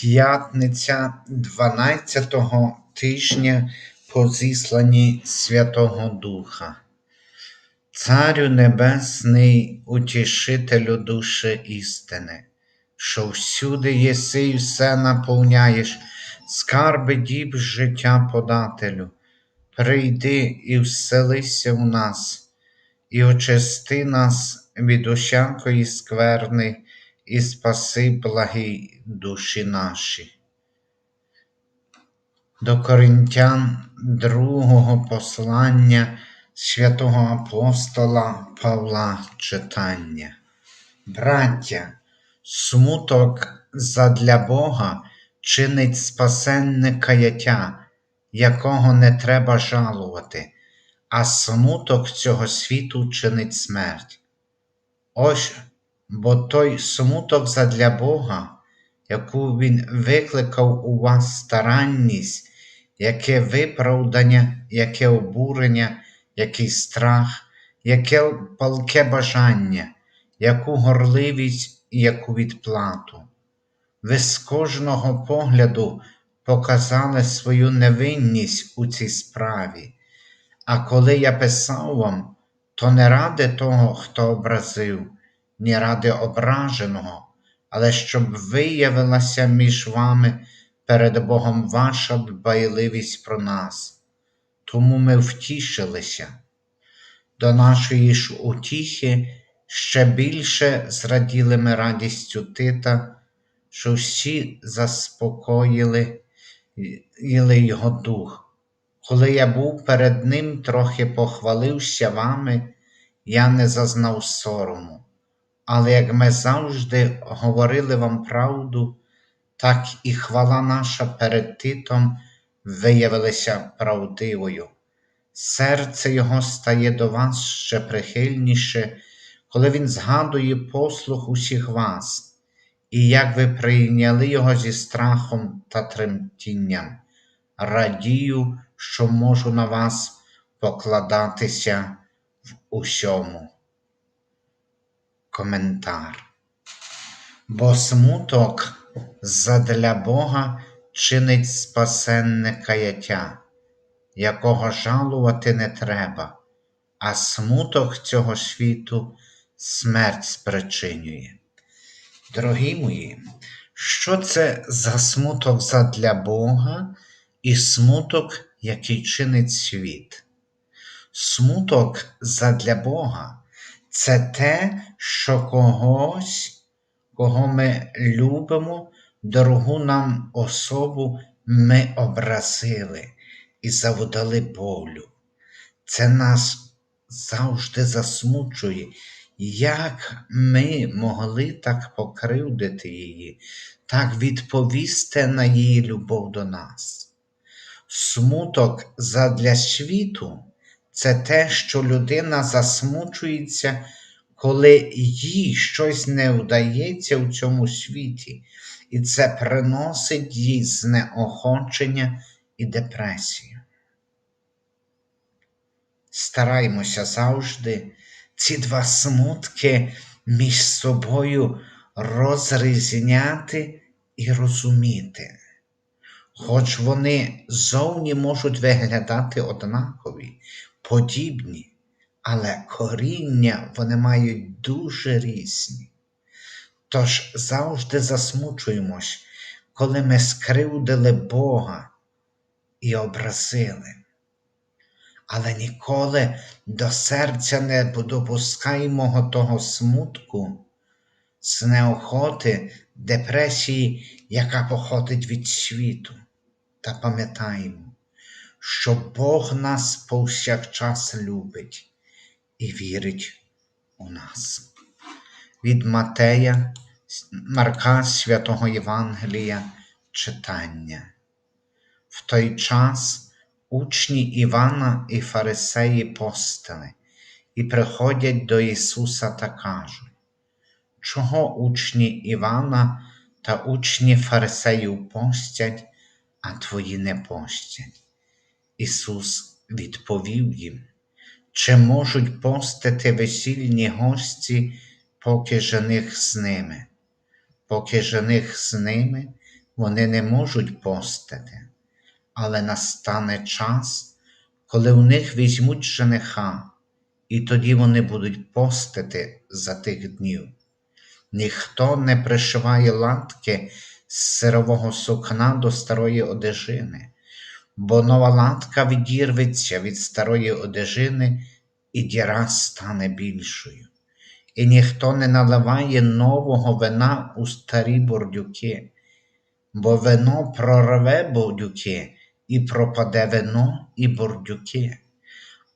П'ятниця 12-го тижня по зісланні Святого Духа. Царю Небесний, утішителю душі істини, що всюди єси і все наповняєш, скарби діб життя подателю, прийди і вселися в нас, і очисти нас від усякої скверни, і спаси благі душі наші. До Коринтян другого послання святого апостола Павла читання. Браття, смуток задля Бога чинить спасенне каяття, якого не треба жалувати, а смуток цього світу чинить смерть. Ось бо той смуток задля Бога, яку Він викликав у вас старанність, яке виправдання, яке обурення, який страх, яке палке бажання, яку горливість і яку відплату. Ви з кожного погляду показали свою невинність у цій справі, а коли я писав вам, то не ради того, хто образив, ні ради ображеного, але щоб виявилася між вами перед Богом ваша дбайливість про нас. Тому ми втішилися. До нашої ж утіхи ще більше зраділи ми радістю Тита, що всі заспокоїли його дух. Коли я був перед ним, трохи похвалився вами, я не зазнав сорому. Але як ми завжди говорили вам правду, так і хвала наша перед Титом виявилася правдивою. Серце Його стає до вас ще прихильніше, коли Він згадує послуг усіх вас, і як ви прийняли Його зі страхом та тремтінням. Радію, що можу на вас покладатися в усьому. Коментар. Бо смуток задля Бога чинить спасенне каяття, якого жалувати не треба, а смуток цього світу смерть спричинює. Дорогі мої, що це за смуток задля Бога і смуток, який чинить світ? Смуток задля Бога це те, що когось, кого ми любимо, дорогу нам особу ми образили і завдали болю. Це нас завжди засмучує, як ми могли так покривдити її, так відповісти на її любов до нас. Смуток задля світу це те, що людина засмучується, коли їй щось не вдається в цьому світі, і це приносить їй знеохочення і депресію. Стараймося завжди ці два смутки між собою розрізняти і розуміти. Хоч вони зовні можуть виглядати однакові, подібні, але коріння вони мають дуже різні. Тож завжди засмучуємось, коли ми скривдили Бога і образили. Але ніколи до серця не допускаємо того смутку, з неохоти, депресії, яка походить від світу, та пам'ятаємо, що Бог нас повсякчас любить і вірить у нас. Від Матея, Марка Святого Євангелія читання. В той час учні Івана і Фарисеї постили і приходять до Ісуса та кажуть, чого учні Івана та учні Фарисеїв постять, а твої не постять? Ісус відповів їм, чи можуть постити весільні гості, поки жених з ними? Поки жених з ними, вони не можуть постити, але настане час, коли у них візьмуть жениха, і тоді вони будуть постити за тих днів. Ніхто не пришиває латки з сирового сукна до старої одежини, бо нова латка відірветься від старої одежини, і діра стане більшою. І ніхто не наливає нового вина у старі бордюки, бо вино прорве бордюки, і пропаде вино і бордюки,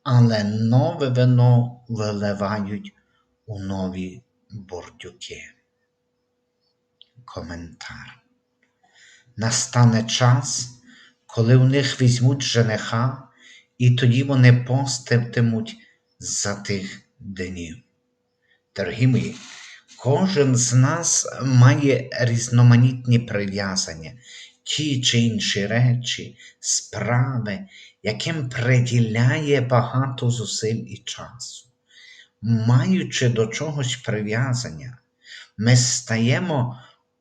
але нове вино виливають у нові бордюки. Коментар. Настане час, коли у них візьмуть жениха, і тоді вони поститимуть за тих днів. Дорогі мої, кожен з нас має різноманітні прив'язання, ті чи інші речі, справи, яким приділяє багато зусиль і часу. Маючи до чогось прив'язання, ми стаємо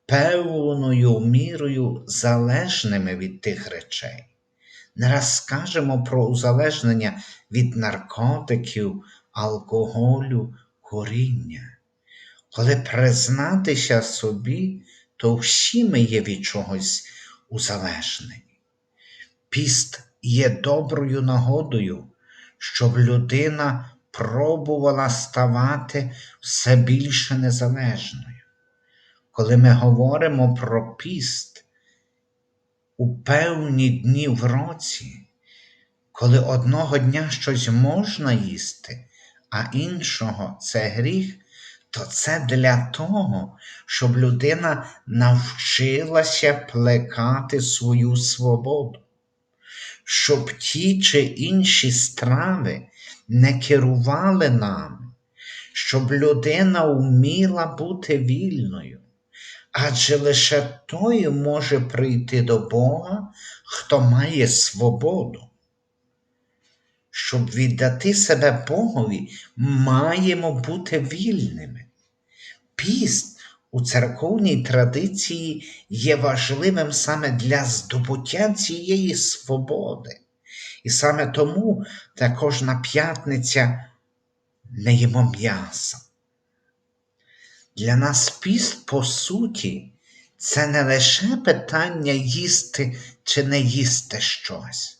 певною мірою залежними від тих речей. Не раз скажемо про узалежнення від наркотиків, алкоголю, коріння. Коли признатися собі, то всі ми є від чогось узалежнені. Піст є доброю нагодою, щоб людина пробувала ставати все більше незалежною. Коли ми говоримо про піст у певні дні в році, коли одного дня щось можна їсти, а іншого це гріх, то це для того, щоб людина навчилася плекати свою свободу, щоб ті чи інші страви не керували нами, щоб людина вміла бути вільною. Адже лише той може прийти до Бога, хто має свободу. Щоб віддати себе Богові, маємо бути вільними. Піст у церковній традиції є важливим саме для здобуття цієї свободи. І саме тому та кожна п'ятниця не їмо м'яса. Для нас піст, по суті, це не лише питання їсти чи не їсти щось,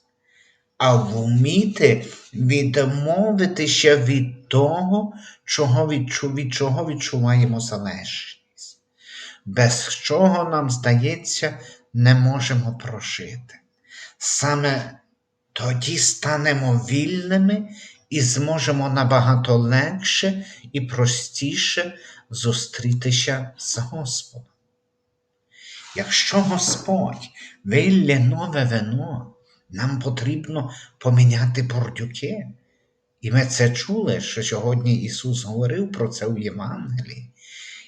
а вміти відмовитися від того, чого відчу, від чого відчуваємо залежність, без чого нам, здається, не можемо прожити. Саме тоді станемо вільними і зможемо набагато легше і простіше зустрітися з Господом. Якщо Господь вилє нове вино, нам потрібно поміняти бордюки. І ми це чули, що сьогодні Ісус говорив про це у Євангелії.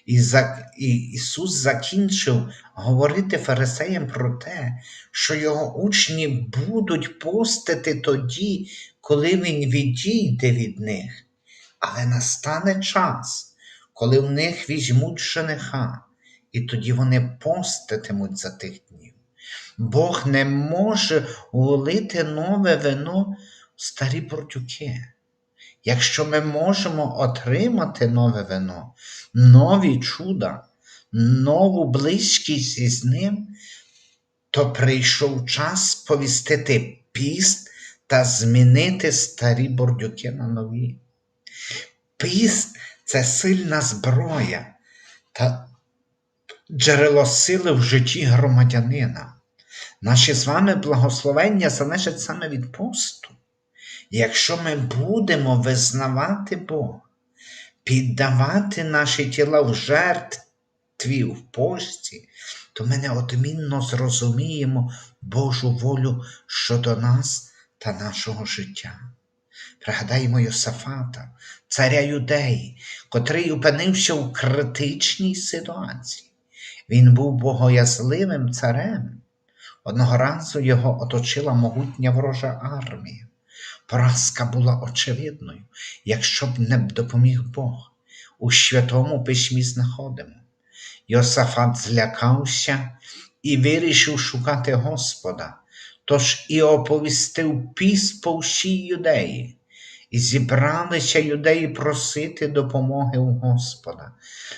І, за, і Ісус закінчив говорити фарисеям про те, що його учні будуть постити тоді, коли Він відійде від них. Але настане час, коли в них візьмуть жениха, і тоді вони поститимуть за тих днів. Бог не може улити нове вино в старі бурдюки. Якщо ми можемо отримати нове вино, нові чуда, нову близькість із ним, то прийшов час повістити піст та змінити старі бордюки на нові. Піст це сильна зброя та джерело сили в житті громадянина. Наші з вами благословення залежать саме від посту. Якщо ми будемо визнавати Бога, піддавати наші тіла в жертві в пості, то ми неодмінно зрозуміємо Божу волю щодо нас та нашого життя. Пригадаємо Йосафата, царя юдеї, котрий опинився у критичній ситуації. Він був богоязливим царем. Одного разу його оточила могутня ворожа армія. Поразка була очевидною, якщо б не допоміг Бог. У Святому Письмі знаходимо. Йосафат злякався і вирішив шукати Господа, тож і оповістив піст по всій юдеї. І зібралися юдеї просити допомоги у Господа.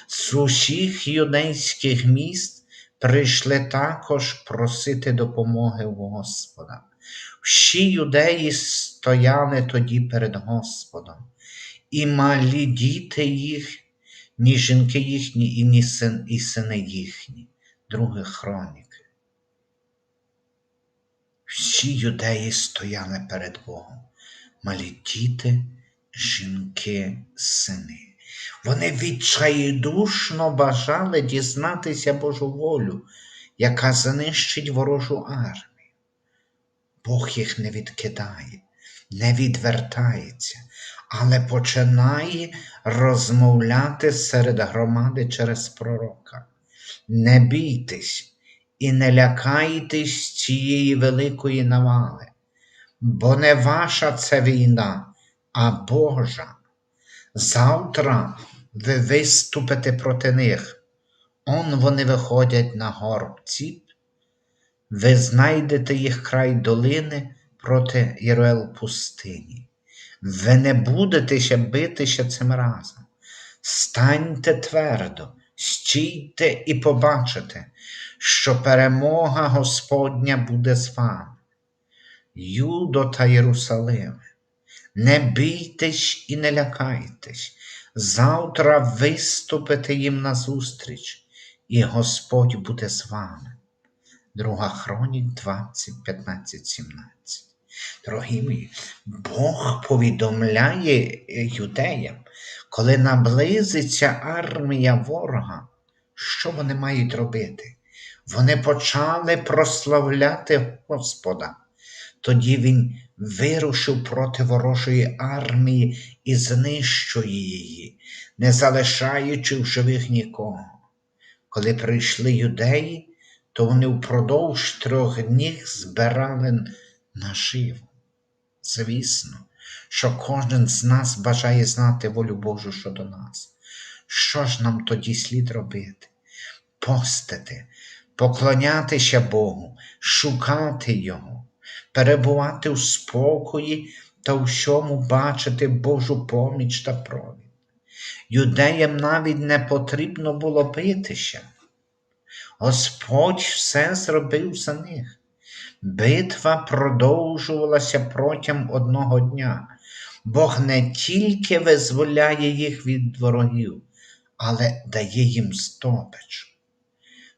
З усіх юдейських міст прийшли також просити допомоги у Господа. Всі юдеї стояли тоді перед Господом, і малі діти їх, ні жінки їхні, і ні син, і сини їхні. Друге хроніки. Всі юдеї стояли перед Богом, малі діти, жінки, сини. Вони відчайдушно бажали дізнатися Божу волю, яка знищить ворожу армію. Бог їх не відкидає, не відвертається, але починає розмовляти серед громади через пророка. Не бійтесь і не лякайтесь цієї великої навали, бо не ваша це війна, а Божа. Завтра ви виступите проти них. Он вони виходять на горб ціп, ви знайдете їх край долини проти Єруел пустині. Ви не будете ще битися цим разом. Станьте твердо, стійте і побачите, що перемога Господня буде з вами. Юдо та Єрусалиме, не бійтесь і не лякайтесь. Завтра виступите їм назустріч, і Господь буде з вами. Друга Хронік 20, 15, 17. Дорогі мої, Бог повідомляє юдеям, коли наблизиться армія ворога, що вони мають робити? Вони почали прославляти Господа. Тоді він вирушив проти ворожої армії і знищує її, не залишаючи в живих нікого. Коли прийшли юдеї, то вони впродовж трьох днів збирали наживу. Звісно, що кожен з нас бажає знати волю Божу щодо нас. Що ж нам тоді слід робити? Постити, поклонятися Богу, шукати Його, перебувати у спокої та у всьому бачити Божу поміч та провід. Юдеям навіть не потрібно було битися. Господь все зробив за них. Битва продовжувалася протягом одного дня. Бог не тільки визволяє їх від ворогів, але дає їм здобич.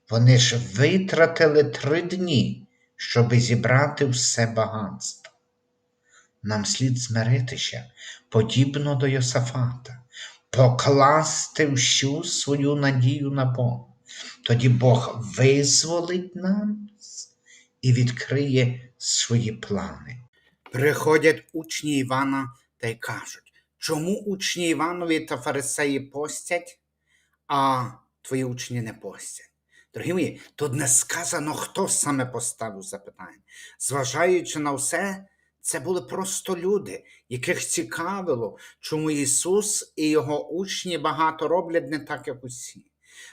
Вони ж витратили три дні, щоби зібрати все багатство. Нам слід змиритися, подібно до Йосафата, покласти всю свою надію на Бога. Тоді Бог визволить нас і відкриє свої плани. Приходять учні Івана та й кажуть, чому учні Іванові та фарисеї постять, а твої учні не постять? Дорогі мої, тут не сказано, хто саме поставив запитання. Зважаючи на все, це були просто люди, яких цікавило, чому Ісус і Його учні багато роблять не так, як усі.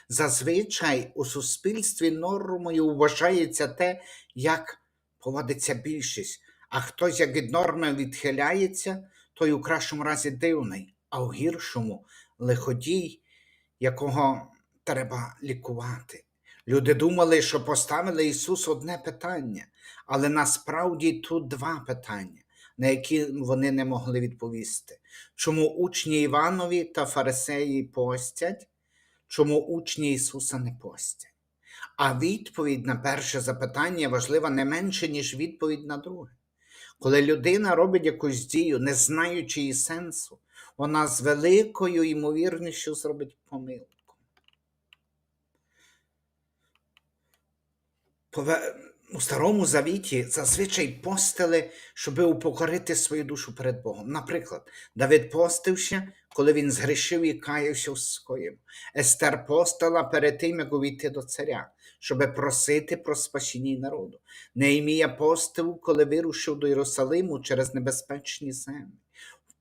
Зазвичай у суспільстві нормою вважається те, як поводиться більшість, а хтось як від норми відхиляється, той у кращому разі дивний, а у гіршому лиходій, якого треба лікувати. Люди думали, що поставили Ісусу одне питання, але насправді тут два питання, на які вони не могли відповісти. Чому учні Іванові та фарисеї постять? чому учні Ісуса не постять. А відповідь на перше запитання важлива не менше, ніж відповідь на друге. Коли людина робить якусь дію, не знаючи її сенсу, вона з великою ймовірністю зробить помилку. У Старому Завіті зазвичай постили, щоб упокорити свою душу перед Богом. Наприклад, Давид постився, коли він згрішив і каявся в своєму. Естер постила перед тим, як увійти до царя, щоб просити про спасіння народу. Неємія постив, коли вирушив до Єрусалиму через небезпечні землі.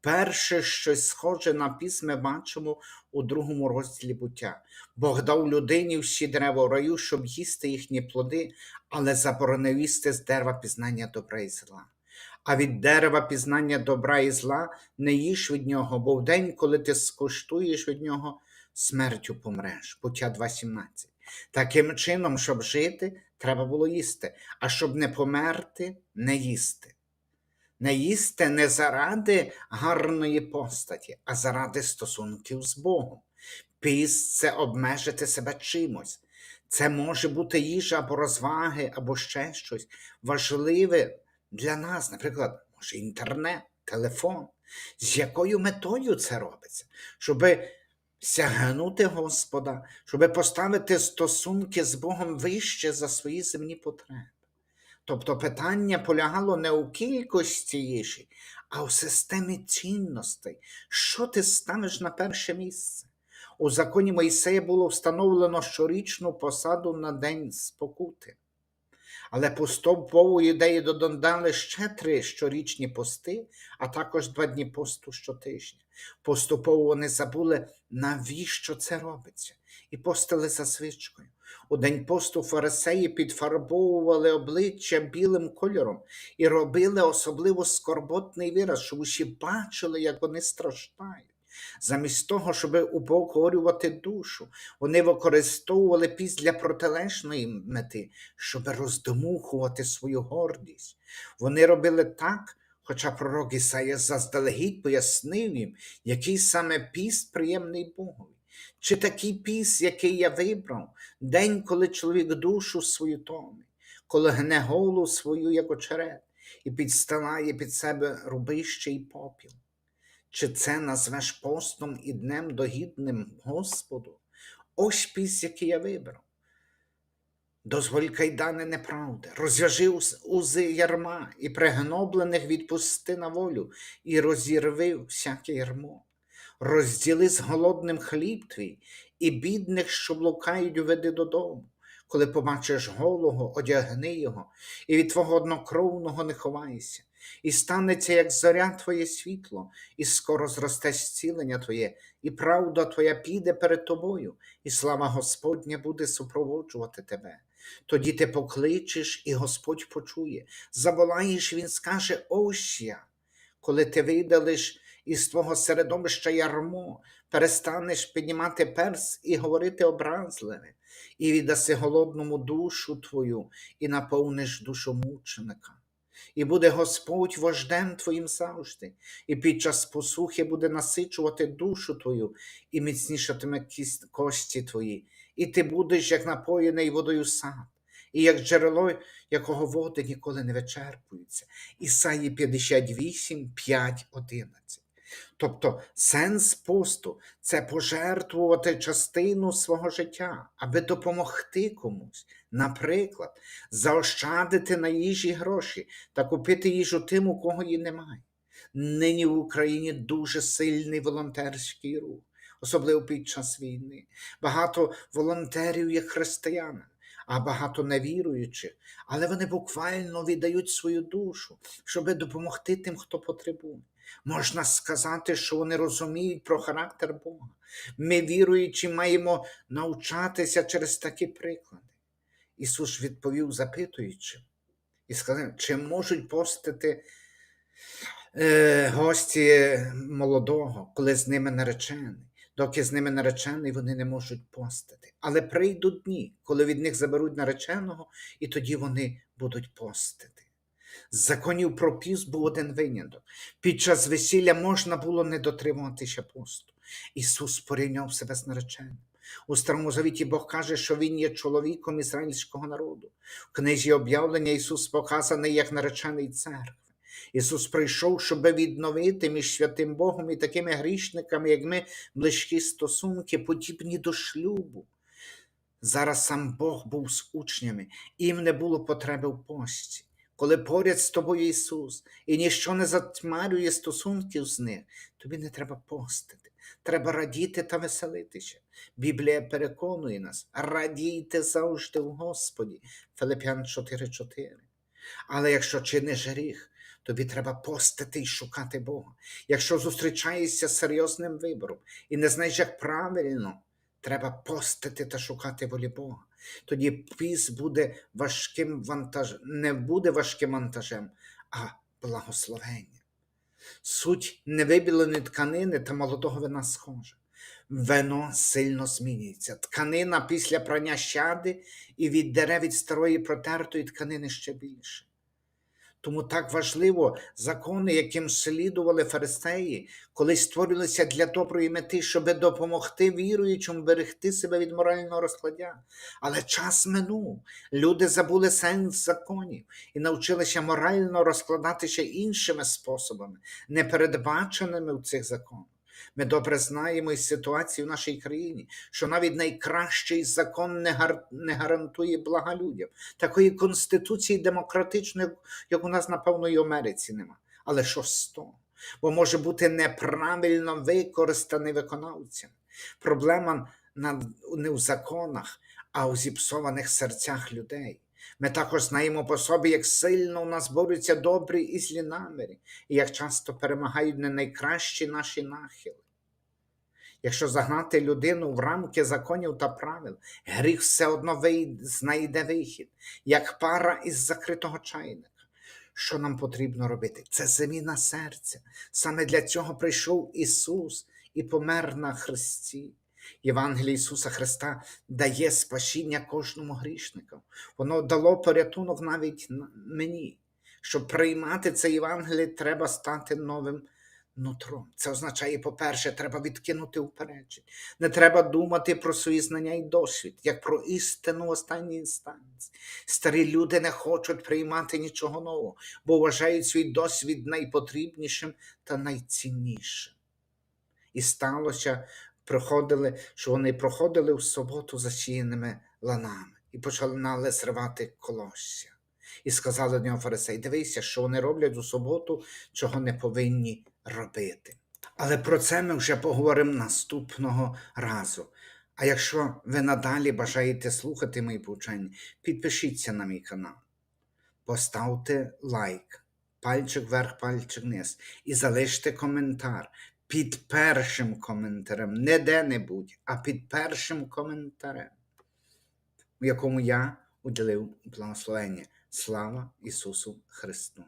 Перше щось схоже на піс ми бачимо у другому розділі буття. Бог дав людині всі дерева в раю, щоб їсти їхні плоди, але заборонив їсти з дерева пізнання добра і зла. А від дерева пізнання добра і зла не їж від нього, бо в день, коли ти скуштуєш від нього, смертю помреш. Буття 2.17. Таким чином, щоб жити, треба було їсти, а щоб не померти, не їсти. Не їсти не заради гарної постаті, а заради стосунків з Богом. Піст це обмежити себе чимось. Це може бути їжа або розваги, або ще щось важливе для нас, наприклад, може інтернет, телефон. З якою метою це робиться? Щоби сягнути Господа, щоби поставити стосунки з Богом вище за свої земні потреби. Тобто питання полягало не у кількості їжі, а у системі цінностей. Що ти ставиш на перше місце? У законі Мойсея було встановлено щорічну посаду на день спокути. Але поступово ідеї додали ще три щорічні пости, а також два дні посту щотижня. Поступово вони забули, навіщо це робиться, і постили за звичкою. У день посту фарисеї підфарбовували обличчя білим кольором і робили особливо скорботний вираз, щоб усі бачили, як вони страждають. Замість того, щоб упокорювати душу, вони використовували піс для протилежної мети, щоб роздмухувати свою гордість. Вони робили так, хоча пророк Ісая заздалегідь пояснив їм, який саме піст приємний Богові. Чи такий піс, який я вибрав, день, коли чоловік душу свою томить, коли гне голову свою, як очерет, і підстилає під себе рубище й попіл. Чи це назвеш постом і днем догідним Господу? Ось піс, який я вибрав. Дозволь кайдани неправди, розв'яжи узи ярма і пригноблених відпусти на волю, і розірви всяке ярмо. Розділи з голодним хліб твій, і бідних, що блукають, веди додому. Коли побачиш голого, одягни його, і від твого однокровного не ховайся. І станеться, як зоря твоє світло, і скоро зросте зцілення твоє, і правда твоя піде перед тобою, і слава Господня буде супроводжувати тебе. Тоді ти покличеш, і Господь почує. Заволаєш, Він скаже: Ось я. Коли ти видалиш із твого середовища ярмо, перестанеш піднімати перс і говорити образливе, і віддаси голодному душу твою, і наповниш душу мученика. І буде Господь вождем твоїм завжди, і під час посухи буде насичувати душу твою, і міцнішатиме кості твої, і ти будеш як напоєний водою сад, і як джерело, якого води ніколи не вичерпуються. Ісаї 58, 5, 11. Тобто сенс посту це пожертвувати частину свого життя, аби допомогти комусь. Наприклад, заощадити на їжі гроші та купити їжу тим, у кого її немає. Нині в Україні дуже сильний волонтерський рух, особливо під час війни. Багато волонтерів є християнами, а багато невіруючих, але вони буквально віддають свою душу, щоб допомогти тим, хто потребує. Можна сказати, що вони розуміють про характер Бога. Ми, віруючи, маємо навчатися через такі приклади. Ісус відповів, запитуючи, і сказав, чи можуть постити е, гості молодого, коли з ними наречений. Доки з ними наречений, вони не можуть постити. Але прийдуть дні, коли від них заберуть нареченого, і тоді вони будуть постити. З законів про піст був один виняток. Під час весілля можна було не дотримуватися посту. Ісус порівняв себе з нареченим. У Старому Завіті Бог каже, що Він є чоловіком ізраїльського народу. В книзі об'явлення Ісус показаний як наречений церкви. Ісус прийшов, щоб відновити між святим Богом і такими грішниками, як ми, близькі стосунки, подібні до шлюбу. Зараз сам Бог був з учнями, їм не було потреби в пості. Коли поряд з тобою Ісус, і ніщо не затьмарює стосунків з ним, тобі не треба постити. Треба радіти та веселитися. Біблія переконує нас, радійте завжди в Господі. Филип'ян 4.4. Але якщо чиниш гріх, тобі треба постити і шукати Бога. Якщо зустрічаєшся з серйозним вибором і не знаєш, як правильно, треба постити та шукати волі Бога. Тоді піс буде важким вантажем, не буде важким вантажем, а благословенням. Суть невибіленої тканини та молодого вина схожа. Вино сильно змінюється. Тканина після прання щади і віддере від старої протертої тканини ще більше. Тому так важливо закони, яким слідували фарисеї, коли створювалися для доброї мети, щоб допомогти віруючим берегти себе від морального розкладя. Але час минув. Люди забули сенс законів і навчилися морально розкладатися іншими способами, непередбаченими в цих законах. Ми добре знаємо із ситуації в нашій країні, що навіть найкращий закон не, гар... не гарантує блага людям. Такої конституції демократичної, як у нас, напевно, і в Америці нема. Але що з того? Бо може бути неправильно використаний виконавцями. Проблема не в законах, а у зіпсованих серцях людей. Ми також знаємо по собі, як сильно у нас борються добрі і злі наміри, і як часто перемагають не найкращі наші нахили. Якщо загнати людину в рамки законів та правил, гріх все одно знайде вихід, як пара із закритого чайника. Що нам потрібно робити? Це заміна серця. Саме для цього прийшов Ісус і помер на Христі. Євангеліє Ісуса Христа дає спасіння кожному грішнику. Воно дало порятунок навіть мені. Щоб приймати це Євангеліє, треба стати новим нутром. Це означає, по-перше, треба відкинути упереджень. Не треба думати про свої знання і досвід, як про істину останній інстанції. Старі люди не хочуть приймати нічого нового, бо вважають свій досвід найпотрібнішим та найціннішим. І сталося, приходили, що вони проходили в суботу засіяними ланами і починали зривати колосся. І сказали до нього фарисей: дивися, що вони роблять у суботу, чого не повинні робити. Але про це ми вже поговоримо наступного разу. А якщо ви надалі бажаєте слухати мої повчання, підпишіться на мій канал, поставте лайк, пальчик вверх, пальчик вниз і залиште коментар під першим коментарем, не де-небудь, а під першим коментарем, в якому я уділив благословення. Слава Ісусу Христу!